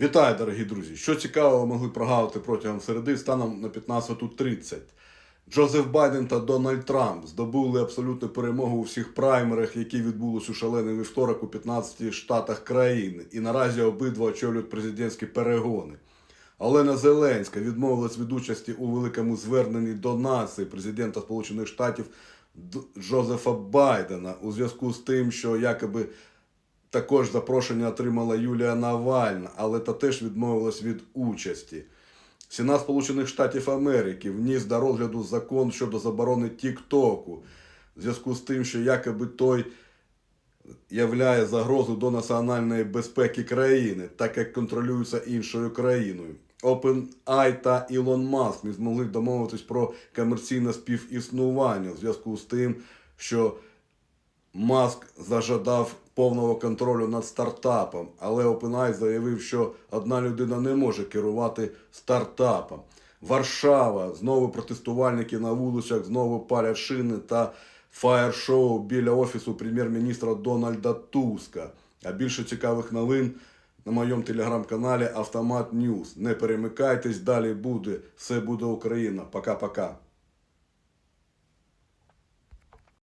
Вітаю, дорогі друзі! Що цікавого могли прогавити протягом середи станом на 15.30. Джозеф Байден та Дональд Трамп здобули абсолютну перемогу у всіх праймерах, які відбулись у шалений вівторок у 15 штатах країни. І наразі обидва очолюють президентські перегони. Олена Зеленська відмовилась від участі у великому зверненні до нації президента Сполучених Штатів Джозефа Байдена у зв'язку з тим, що якоби також запрошення отримала Юлія Навальна, але та теж відмовилась від участі. Сенат Сполучених Штатів Америки вніс до розгляду закон щодо заборони Тіктоку в зв'язку з тим, що якоби той являє загрозу до національної безпеки країни, так як контролюється іншою країною. OpenAI та Ілон Маск не змогли домовитись про комерційне співіснування в зв'язку з тим, що Маск зажадав повного контролю над стартапом, але OpenAI заявив, що одна людина не може керувати стартапом. Варшава, знову протестувальники на вулицях, знову палять шини та фаєр-шоу біля офісу прем'єр-міністра Дональда Туска. А більше цікавих новин на моєму телеграм-каналі Автомат Ньюс. Не перемикайтесь, далі буде. Все буде Україна. Пока-пока.